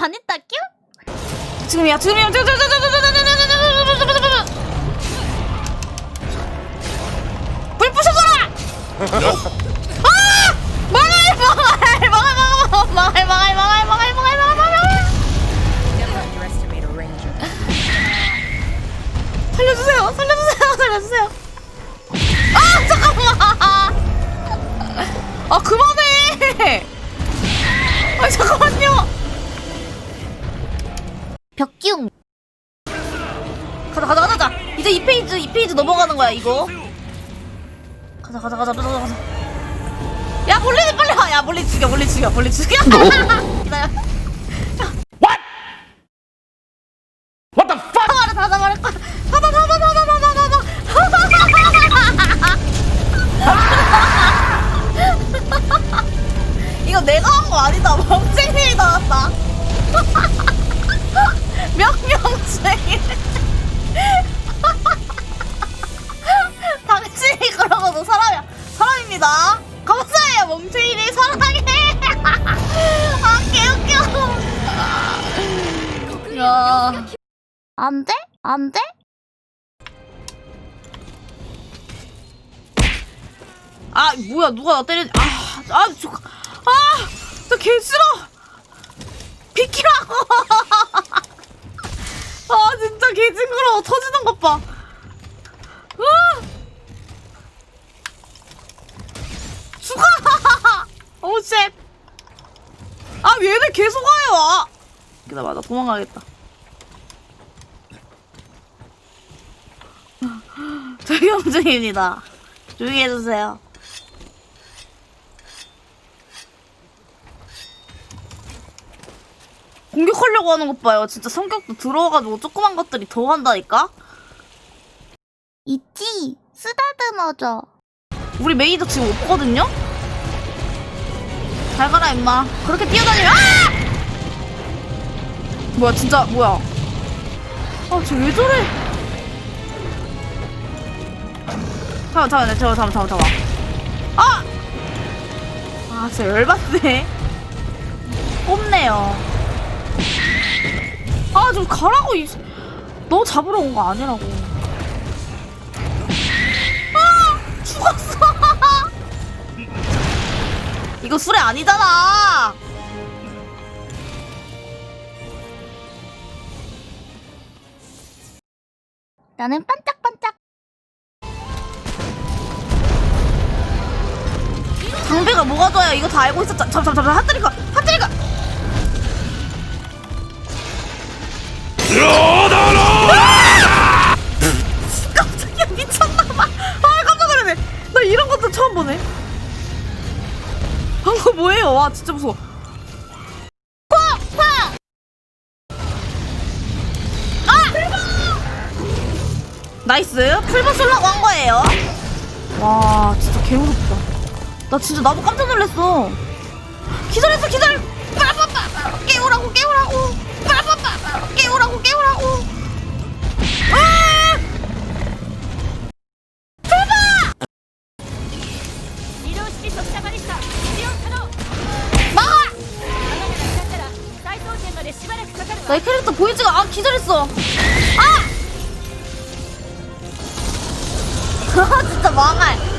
반했다 큐? 지금이야 지금이야 지금 지금 지금 지금 지금 지금 지금 지금 지금 지금 지금 지금. 불 부셔줘라 아 망할 망할 망할 망할 망할 망할 망할 망할 망할 망할 망할. 살려주세요 살려주세요 살려주세요 거야 이거? 가자 가자 가자 가자 가자. 야 몰리지 빨리 와야 몰리 죽여 몰리 죽여 몰리 죽여. 기다려 안 돼? 안 돼? 아 뭐야 누가 나 때리지 아아 저, 아, 나개 싫어. 비키라고 아 진짜 개 징그러워. 터지는 것봐. 아 죽어. 오쉣. 아 얘네 계속 와요. 아. 기다려 나 도망가겠다 저경중입니다 조용히 해주세요 공격하려고 하는 것 봐요. 진짜 성격도 들어와가지고 조그만 것들이 더 한다니까? 있지 쓰다듬어줘 우리 메이저 지금 없거든요? 잘 가라, 임마. 그렇게 뛰어다니면, 아! 뭐야, 진짜, 뭐야. 아, 쟤 왜 저래? 잠깐만, 잠깐만, 잠깐만, 잠깐만, 잠깐만. 아! 아, 진짜 열받네. 꼽네요. 아, 좀 가라고, 이. 너 잡으러 온 거 아니라고. 아! 죽었어! 이거 수레 아니잖아! 나는 반짝반짝 좋아요? 이거 다 알고 있었잖아. 잠깐, 잠깐, 잠깐, 핫뜨리가, 핫뜨리가! 깜짝이야, 미쳤나봐. 아, 깜짝 놀랐네. 나 이런 것도 처음 보네. 방금 뭐예요? 와, 진짜 무서워. 아! 나이스. 풀버 쏠라고 한 거예요. 와, 진짜 개무섭다. 나 진짜 나도 깜짝 놀랐어. 기다렸어, 기다려. 빠빠빠 깨우라고, 깨우라고. 빠빠빠 깨우라고, 깨우라고. 아! 막아! 나이 캐릭터 보이지가 아 기절했어. 아! 아 진짜 망할.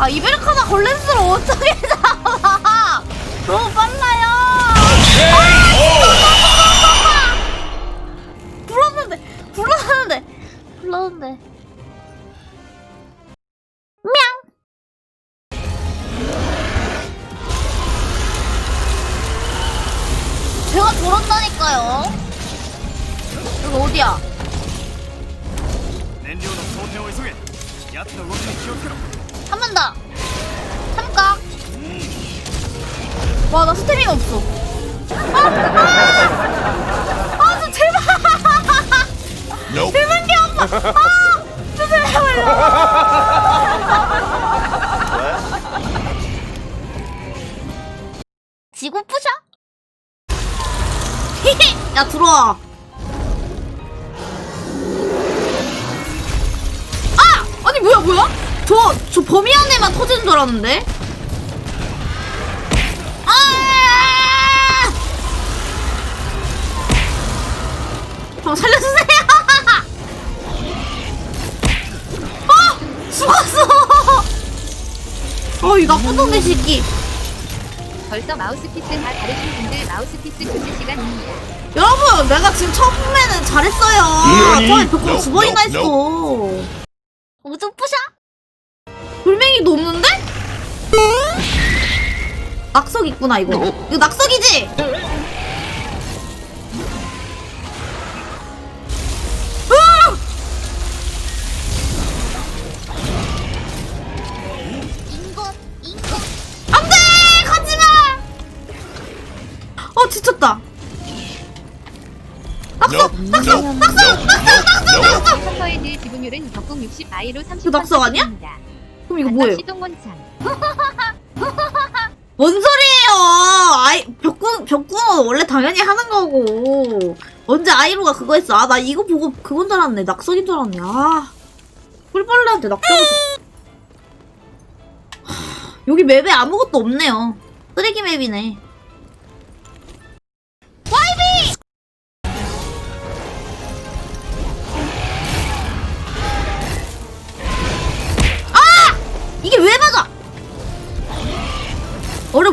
아 이베르카나 걸렌스를 어떻게 잡아? 너무 빨라요. 아, 불렀는데 불렀는데 불렀는데. 명. 제가 저런다니까요. 여기 어디야? 한 번 더. 참가. 와, 나 스태밍 없어. 아! 아! 아, 저 제발! 제발 개 한번! 아! 저 제발요! 지구 부셔? 야, 들어와. 아! 아니, 뭐야, 뭐야? 저, 저 범위 안에만 터지는 줄 알았는데? 아! 저 살려주세요! 어! 죽었어! 어, 이 나쁜 놈의 새끼. 벌써 마우스피스 다 다르신 분들 마우스피스 교체 시간입니다. 여러분, 내가 지금 처음에는 잘했어요. 저는 벽공 두 번이나 했어. 어머, 좀 부셔! 돌멩이도 없는데? 낙석 있구나, 이거. 이거 낙석이지? 으아! 인공 인공. 안 돼! 가지 마! 어, 지쳤다. 낙석! 낙석! 낙석! 낙석! 낙석! 낙석! 컴퍼헤드 지분율은 적공 60 아이로 30%. 이거 낙석 아니야? 이거 뭐예요? 뭔 소리예요? 아이 벽군 벽군은 원래 당연히 하는 거고. 언제 아이로가 그거 했어? 아 나 이거 보고 그건 줄 알았네. 낙석인 줄 알았네. 아 꿀벌레한테 낙석을 하, 여기 맵에 아무것도 없네요. 쓰레기 맵이네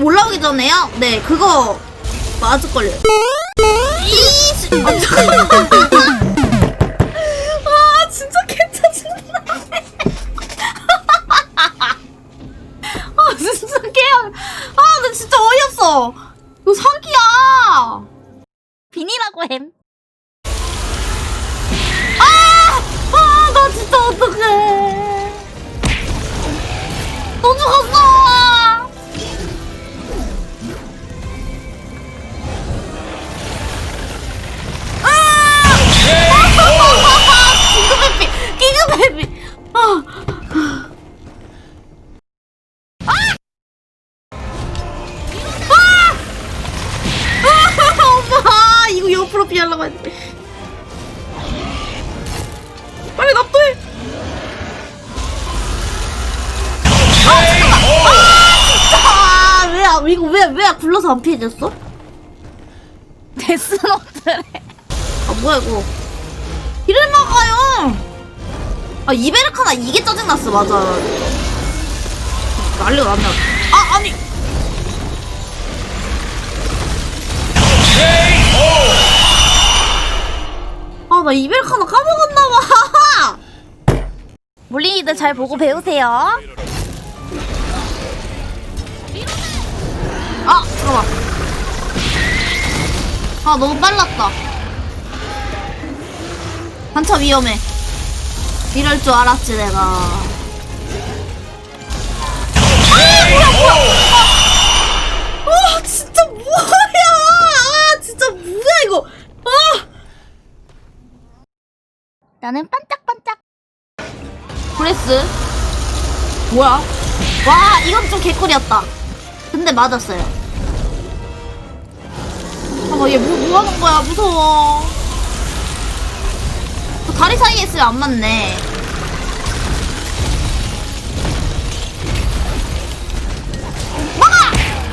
올라오기 전에요? 네, 그거 맞을걸요. 이씨! 아, 잠깐만. 아, 진짜 개짜증나. 아, 진짜 개야. 아, 나 진짜 어이없어. 이거 사기야. 비니라고 햄. 아! 아, 나 진짜 어떡해. 또 죽었어! 회피! 긴급 회피! 아! 아! 엄마! 이거 옆으로 피하려고 했는데. 빨리 납도해! 아, 왜, 아, 이거 왜, 왜 굴러서 안 피해졌어? 데스노트래. 아, 뭐야, 이거. 이를 막아요! 아, 이베르카나 이게 짜증났어, 맞아. 난리가 났네. 아, 아니! 아, 나 이베르카나 까먹었나봐! 몰린이들 잘 보고 배우세요. 아, 잠깐만. 아, 너무 빨랐다. 한참 위험해. 이럴 줄 알았지, 내가. 아, 뭐야, 뭐야! 아, 아, 진짜 뭐야! 아, 진짜 뭐야, 이거! 아! 나는 반짝반짝. 브레스. 뭐야? 와, 이건 좀 개꿀이었다. 근데 맞았어요. 아, 얘 뭐, 뭐 하는 거야? 무서워. 저 다리 사이에 있으면 안 맞네. 막아!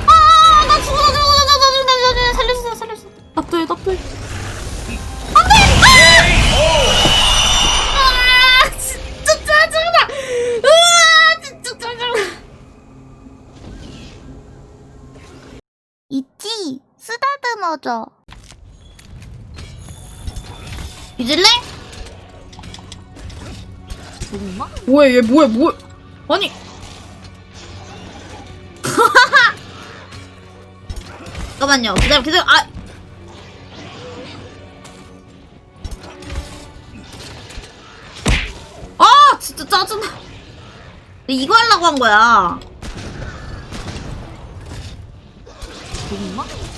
아, 나 죽어, 나 죽어, 나 죽어, 나 죽어, 나 죽어, 살려주세요, 살려주세요. 납도해, 납도해. 안 돼! 아! 아, 진짜 짜증나! 으아, 진짜 짜증나! 있지. 쓰다듬어줘. 잊을래? 뭐야 얘 뭐야 뭐야 아니 잠깐만요 기다려 기다려 아 아, 진짜 짜증나. 이거 하려고 한 거야. What?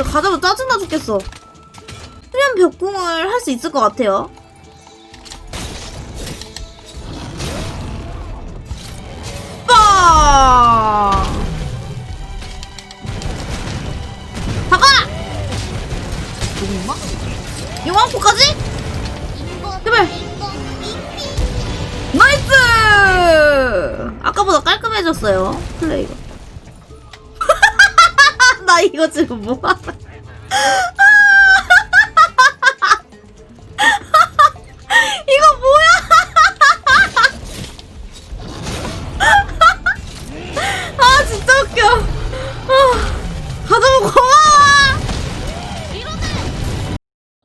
그 진짜 가다가 짜증나 죽겠어. 수면 벽궁을 할 수 있을 것 같아요. 빵! 바꿔라! 용왕포까지? 제발! 나이스! 아까보다 깔끔해졌어요, 플레이가. 나 이거 지금 뭐하는 이거 뭐야? 아 진짜 웃겨. 아, 가져고 고마워.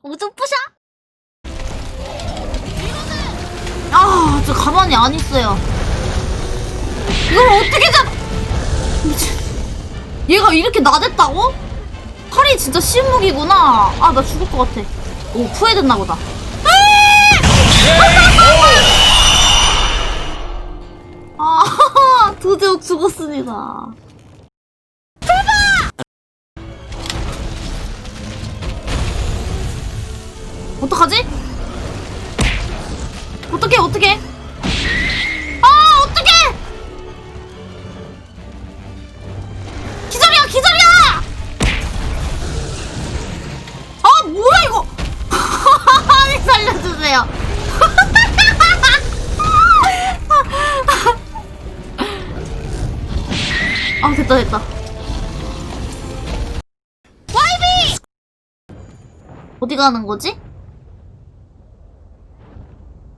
우주 부셔? 아, 저 가만히 안 있어요. 이걸 어떻게 잡? 얘가 이렇게 나댔다고? 팔이 진짜 신무기구나. 아, 나 죽을 것 같아. 오, 후회됐나 보다. 아, 드디어 죽었습니다. 어떡하지? 됐다 됐다 와이비! 어디 가는 거지?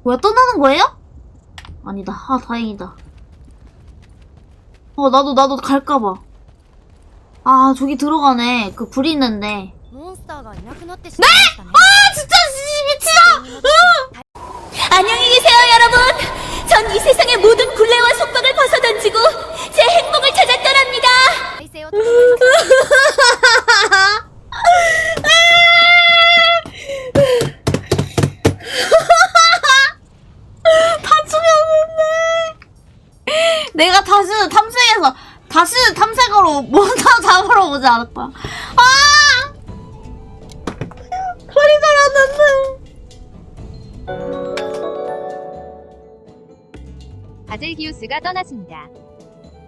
뭐야 떠나는 거예요? 아니다 아 다행이다 어 나도 나도 갈까봐 아 저기 들어가네 그 불이 있는데 네! 아 진짜 미친아! 어! 안녕히 계세요 여러분 전 이 세상의 모든 굴레와 속박을 벗어던지고 아! 다 죽였는데. 내가 다시 탐색해서 다시 탐색으로 못다 잡으러 오지 않을 거야. 아! 소리 잘안났네 아젤기우스가 떠났습니다.